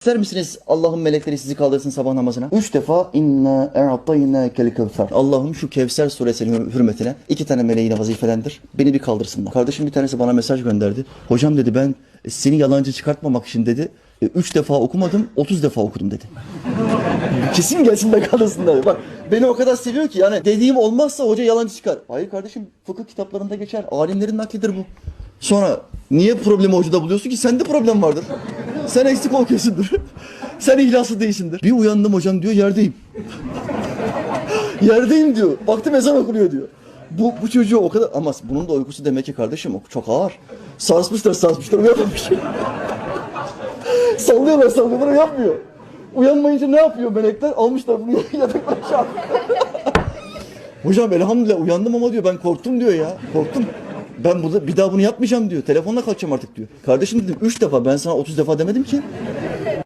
İster misiniz Allah'ın melekleri sizi kaldırsın sabah namazına? Üç defa inna e'atayna kel kevser. Allah'ım şu Kevser suresinin hür- hürmetine iki tane meleğine vazifelendir. Beni bir kaldırsınlar. Kardeşim bir tanesi bana mesaj gönderdi. Hocam dedi ben seni yalancı çıkartmamak için dedi. e, Üç defa okumadım, otuz defa okudum dedi. Kesin gelsin de kaldırsınlar. Bak beni o kadar seviyor ki yani dediğim olmazsa hoca yalancı çıkar. Hayır kardeşim fıkıh kitaplarında geçer. Alimlerin naklidir bu. Sonra niye problemi hocada buluyorsun ki? Sende problem vardır. Sen eksik okuyorsundur. Sen ihlaslı değilsindir. Bir uyandım hocam diyor yerdeyim. yerdeyim diyor. Baktım ezan okunuyor diyor. Bu, bu çocuğu o kadar ama bunun da uykusu demek ki kardeşim çok ağır. Sarsmışlar sarsmışlar uyamamış. sallıyorlar sallıyorlar uyanmıyor. Uyanmayınca ne yapıyor melekler? Almışlar bunu çarp. Hocam elhamdülillah uyandım ama diyor ben korktum diyor ya. Korktum. Ben burada bir daha bunu yapmayacağım diyor. Telefonla kalkacağım artık diyor. Kardeşim dedim 3 defa ben sana 30 defa demedim ki.